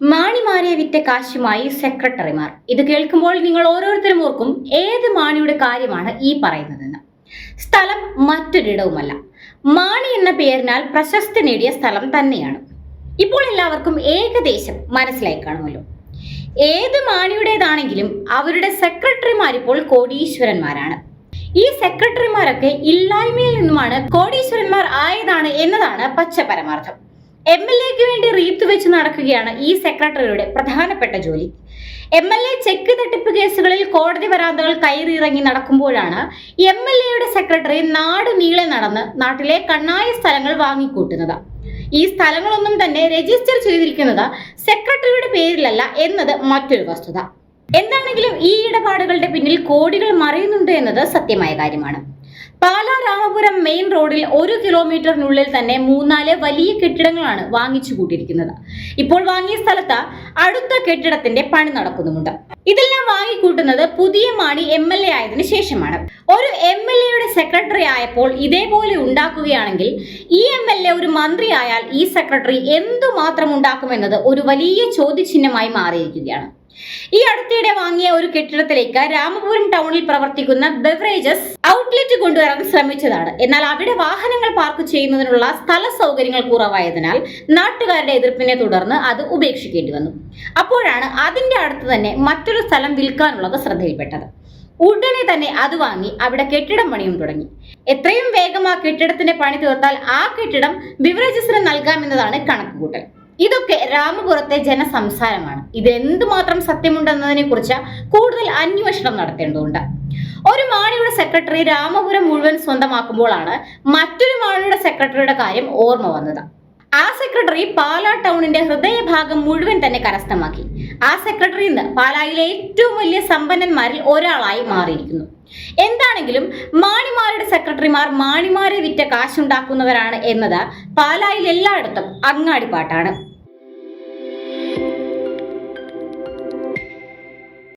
മാണിമാരെ വിറ്റ കാശുമായി സെക്രട്ടറിമാർ ഇത് കേൾക്കുമ്പോൾ നിങ്ങൾ ഓരോരുത്തരും ഓർക്കും ഏത് മാണിയുടെ കാര്യമാണ് ഈ പറയുന്നതെന്ന്. സ്ഥലം മറ്റൊരിടവുമല്ല. മാണി എന്ന പേരിനാൽ പ്രശസ്തി നേടിയ സ്ഥലം തന്നെയാണ്. ഇപ്പോൾ എല്ലാവർക്കും ഏകദേശം മനസ്സിലായി കാണുമല്ലോ. ഏത് മാണിയുടേതാണെങ്കിലും അവരുടെ സെക്രട്ടറിമാർ ഇപ്പോൾ കോടീശ്വരന്മാരാണ്. ഈ സെക്രട്ടറിമാരൊക്കെ ഇല്ലായ്മയിൽ നിന്നുമാണ് കോടീശ്വരന്മാർ ആയതാണ് എന്നതാണ് പച്ച പരമാർത്ഥം എം എൽ എക്ക് വേണ്ടി റീത്ത് വെച്ച് നടക്കുകയാണ് ഈ സെക്രട്ടറിയുടെ പ്രധാനപ്പെട്ട ജോലി. എം എൽ എ ചെക്ക് തട്ടിപ്പ് കേസുകളിൽ കോടതി വരാന്തകൾ കയറിയിറങ്ങി നടക്കുമ്പോഴാണ് എം എൽ എയുടെ സെക്രട്ടറി നാട് നീളെ നടന്ന് നാട്ടിലെ കണ്ണായ സ്ഥലങ്ങൾ വാങ്ങിക്കൂട്ടുന്നത്. ഈ സ്ഥലങ്ങളൊന്നും തന്നെ രജിസ്റ്റർ ചെയ്തിരിക്കുന്നത് സെക്രട്ടറിയുടെ പേരിലല്ല എന്നത് മറ്റൊരു വസ്തുത. എന്താണെങ്കിലും ഈ ഇടപാടുകളുടെ പിന്നിൽ കോടികൾ മറയുന്നുണ്ട് എന്നത് സത്യമായ കാര്യമാണ്. പാലാ രാമപുരം മെയിൻ റോഡിൽ ഒരു കിലോമീറ്ററിനുള്ളിൽ തന്നെ മൂന്നാൽ വലിയ കെട്ടിടങ്ങളാണ് വാങ്ങിച്ചു കൂട്ടിയിരിക്കുന്നത്. ഇപ്പോൾ വാങ്ങിയ സ്ഥലത്ത് അടുത്ത കെട്ടിടത്തിന്റെ പണി നടക്കുന്നുമുണ്ട്. ഇതെല്ലാം വാങ്ങിക്കൂട്ടുന്നത് പുതിയ മാണി എം എൽ എ ആയതിനു ശേഷമാണ്. ഒരു എം എൽ എയുടെ സെക്രട്ടറി ആയപ്പോൾ ഇതേപോലെ ഉണ്ടാക്കുകയാണെങ്കിൽ ഈ എം എൽ എ ഒരു മന്ത്രി ആയാൽ ഈ സെക്രട്ടറി എന്തുമാത്രം ഉണ്ടാക്കുമെന്നത് ഒരു വലിയ ചോദ്യചിഹ്നമായി മാറിയിരിക്കുകയാണ്. ഈ അടുത്തിടെ വാങ്ങിയ ഒരു കെട്ടിടത്തിലേക്ക് രാമപുരം ടൗണിൽ പ്രവർത്തിക്കുന്ന ബെവറേജസ് ഔട്ട്ലെറ്റ് കൊണ്ടുവരാൻ ശ്രമിച്ചതാണ്. എന്നാൽ അവിടെ വാഹനങ്ങൾ പാർക്ക് ചെയ്യുന്നതിനുള്ള സ്ഥല സൗകര്യങ്ങൾ കുറവായതിനാൽ നാട്ടുകാരുടെ എതിർപ്പിനെ തുടർന്ന് അത് ഉപേക്ഷിക്കേണ്ടി വന്നു. അപ്പോഴാണ് അതിന്റെ അടുത്ത് തന്നെ മറ്റൊരു സ്ഥലം വിൽക്കാനുള്ളത് ശ്രദ്ധയിൽപ്പെട്ടത്. ഉടനെ തന്നെ അത് വാങ്ങി അവിടെ കെട്ടിടം പണിയും തുടങ്ങി. എത്രയും വേഗം ആ കെട്ടിടത്തിന്റെ പണി തീർത്താൽ ആ കെട്ടിടം ബിവറേജസിന് നൽകാമെന്നതാണ് കണക്കുകൂട്ടൽ. ഇതൊക്കെ രാമപുരത്തെ ജനസംസാരമാണ്. ഇത് എന്തുമാത്രം സത്യമുണ്ടെന്നതിനെ കുറിച്ച് കൂടുതൽ അന്വേഷണം നടത്തേണ്ടതുണ്ട്. ഒരു മാണിയുടെ സെക്രട്ടറി രാമപുരം മുഴുവൻ സ്വന്തമാക്കുമ്പോഴാണ് മറ്റൊരു മാണിയുടെ സെക്രട്ടറിയുടെ കാര്യം ഓർമ്മ വന്നത്. ആ സെക്രട്ടറി പാലാ ടൗണിന്റെ ഹൃദയഭാഗം മുഴുവൻ തന്നെ കരസ്ഥമാക്കി. ആ സെക്രട്ടറി ഇന്ന് പാലായിലെ ഏറ്റവും വലിയ സമ്പന്നന്മാരിൽ ഒരാളായി മാറിയിരിക്കുന്നു. എന്താണെങ്കിലും മാണിമാരുടെ സെക്രട്ടറിമാർ മാണിമാരെ വിറ്റ കാശുണ്ടാക്കുന്നവരാണ് എന്നത് പാലായിൽ എല്ലായിടത്തും അങ്ങാടിപ്പാട്ടാണ്.